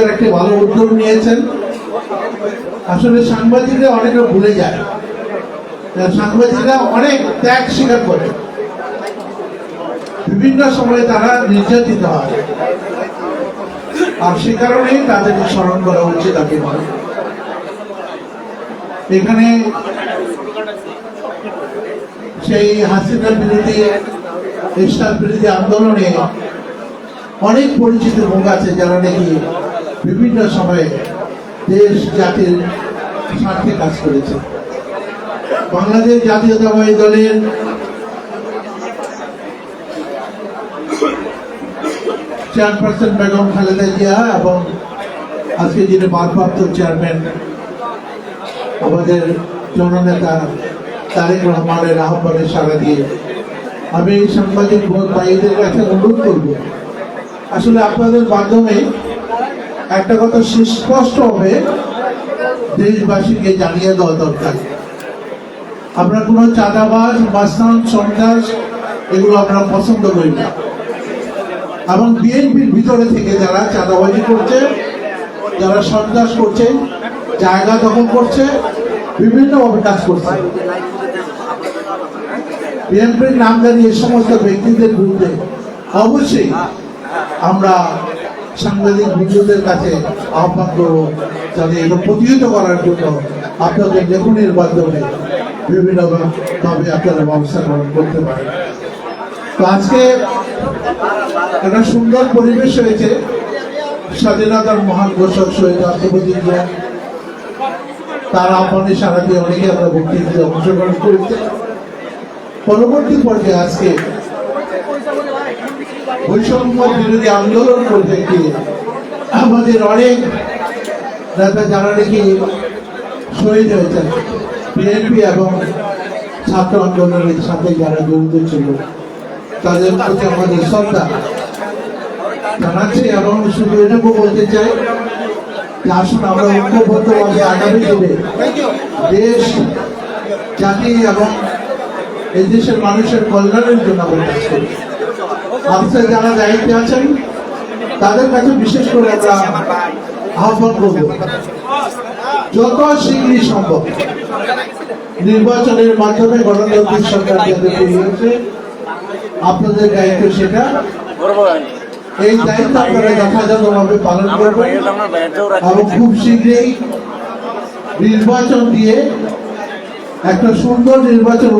আপনাদের একটি ভালো উদ্যোগ নিয়েছেন। আসলে সাংবাদিকরা অনেকে ভুলে যায়। সাংবাদিকরা অনেক ত্যাগ স্বীকার করে। বিভিন্ন সময়ে তারা নির্যাতিত হয়। আর সে কারণেই তাদেরকে স্মরণ করা উচিত আমি মনে এখানে সেই হাসিনা বিরোধী ইসলাম বিরোধী আন্দোলনে অনেক পরিচিত মুখ আছে যারা নাকি বিভিন্ন সময়ে দেশ, জাতির স্বার্থে কাজ করেছে। বাংলাদেশ জাতীয়তাবাদী দলের চেয়ারপারসন বেগম খালেদা জিয়া এবং আজকে যিনি ভারপ্রাপ্ত চেয়ারম্যান আমাদের জননেতা তারেক রহমানের আহ্বানে সাড়া দিয়ে আমি এই সাংবাদিক ভাইদের কাছে অনুরোধ করব। আসলে আপনাদের মাধ্যমে একটা কথা সুস্পষ্ট হবে, দেশবাসীকে জানিয়ে দেওয়া দরকার। আমরা কোনো চাঁদাবাজ, মাস্তান, সন্ত্রাস, এগুলো আমরা পছন্দ করি না। এবং বিএনপির ভিতরে থেকে যারা চাঁদাবাজি করছে, যারা সন্ত্রাস করছে, জায়গা দখল করছে, বিভিন্নভাবে কাজ করছে। বিএনপির নামদারি এই সমস্ত ব্যক্তিদের বিরুদ্ধে অবশ্যই আমরা সাংবাদিক বন্ধুদের কাছে আহ্বান করব যাতে এটা প্রতিহত করার জন্য আপনাদের লেখনের মাধ্যমে বিভিন্নভাবে আপনারা ব্যবস্থা গ্রহণ করতে পারেন। তো আজকে একটা সুন্দর পরিবেশ হয়েছে। স্বাধীনতার মহান ঘোষক শহীদ রাষ্ট্রপতি তার আহ্বানে সারা দিয়ে অনেকে আমরা বক্তৃতায় অংশগ্রহণ করেছে। পরবর্তী পর্যায়ে আজকে বৈষম্য বিরোধী আন্দোলন করতে গিয়ে আমাদের অনেক নেতা যারা নাকি শহীদ হয়েছেন বিএনপি এবং ছাত্র আন্দোলনের সাথে যারা জড়িত ছিল, তাদের প্রতি আমাদের শ্রদ্ধা জানাচ্ছি এবং শুধু এটুকু বলতে চাই যে আসুন আমরা ঐক্যবদ্ধভাবে আগামী দিনে দেশ, জাতি এবং এই দেশের মানুষের কল্যাণের জন্য আমরা কাজ করি। আফসার যারা দায়িত্বে আছেন, তাদের কাছে বিশেষ করে আমরা আহ্বান করব। যত শীঘ্রই সম্ভব, নির্বাচনের মাধ্যমে গণতান্ত্রিক সরকার যাতে পেরিয়েছে আপনাদের দায়িত্ব সেটা। এই দায়িত্ব আপনারা যথাযথভাবে পালন করবেন এবং খুব শীঘ্রই নির্বাচন দিয়ে একটা সুন্দর নির্বাচন